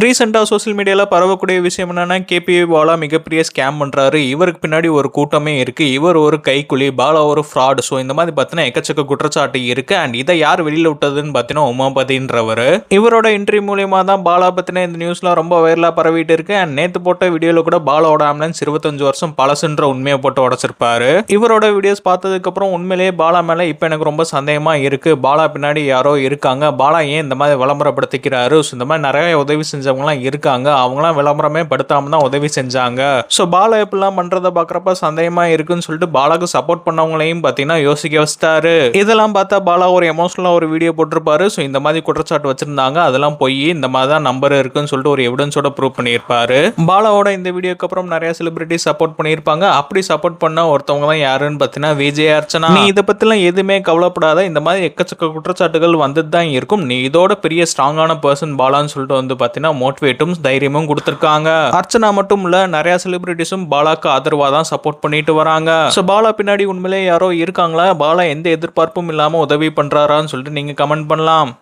ரீசெண்டாக சோஷியல் மீடியாவில் பரவக்கூடிய விஷயம் என்னென்னா கேபி பாலா மிகப்பெரிய ஸ்கேம் பண்ணுறாரு இவருக்கு பின்னாடி ஒரு கூட்டமே இருக்குது இவர் ஒரு கைக்குழி பாலா ஒரு ஃப்ராடு ஸோ இந்த மாதிரி பார்த்தீங்கன்னா எக்கச்சக்க குற்றச்சாட்டு இருக்குது அண்ட் இதை யார் வெளியில் விட்டதுன்னு பார்த்தீங்கன்னா உமாபதின்றவர். இவரோட இன்டர்வியூ மூலயமா தான் பாலா பற்றின இந்த நியூஸ்லாம் ரொம்ப வைரலாக பரவிட்டு இருக்கு. அண்ட் நேற்று போட்ட வீடியோவில் கூட பாலாவோட ஆம்புலன்ஸ் இருபத்தஞ்சு வருஷம் பழசுன்ற உண்மையை போட்டு உடச்சிருப்பாரு. இவரோட வீடியோஸ் பார்த்ததுக்கப்புறம் உண்மையிலேயே பாலா மேலே இப்போ எனக்கு ரொம்ப சந்தேகமாக இருக்குது பாலா பின்னாடி யாரோ இருக்காங்க. பாலா ஏன் இந்த மாதிரி விளம்பரப்படுத்திக்கிறாரு? ஸோ இந்த மாதிரி நிறைய உதவி செஞ்சு செஞ்சவங்கலாம் இருக்காங்க. அவங்களாம் விளம்பரமே படுத்தாம தான் உதவி செஞ்சாங்க. ஸோ பாலா இப்படிலாம் பண்ணுறத பார்க்குறப்ப சந்தேகமாக இருக்குன்னு சொல்லிட்டு பாலாக்கு சப்போர்ட் பண்ணவங்களையும் பார்த்தீங்கன்னா யோசிக்க வச்சிட்டாரு. இதெல்லாம் பார்த்தா பாலா ஒரு எமோஷனலாக ஒரு வீடியோ போட்டிருப்பாரு. ஸோ இந்த மாதிரி குற்றச்சாட்டு வச்சிருந்தாங்க. அதெல்லாம் போய் இந்த மாதிரி தான் நம்பர் இருக்குன்னு சொல்லிட்டு ஒரு எவிடன்ஸோட ப்ரூவ் பண்ணியிருப்பாரு. பாலாவோட இந்த வீடியோக்கு அப்புறம் நிறைய செலிபிரிட்டி சப்போர்ட் பண்ணியிருப்பாங்க. அப்படி சப்போர்ட் பண்ண ஒருத்தவங்க தான் யாருன்னு பார்த்தீங்கன்னா விஜய் அர்ச்சனா. நீ இதை பற்றிலாம் எதுவுமே கவலைப்படாத. இந்த மாதிரி எக்கச்சக்க குற்றச்சாட்டுகள் வந்துட்டு தான் இருக்கும். நீ இதோட பெரிய ஸ்ட்ராங்கான பர்சன் பாலான்னு சொல்லிட்டு வந்து பார்த்தீங்கன்னா மோட்டிவேட்டும் தைரியமும் கொடுத்துருக்காங்க. அர்ச்சனா மட்டும் இல்ல நிறைய செலிபிரிட்டிஸும் பாலாக்கு ஆதரவாக தான் சப்போர்ட் பண்ணிட்டு வராங்க. ஸோ பாலா பின்னாடி உண்மையிலே யாரோ இருக்காங்களா? பாலா எந்த எதிர்பார்ப்பும் இல்லாமல் உதவி பண்றாரான்னு சொல்லிட்டு நீங்க கமெண்ட் பண்ணலாம்.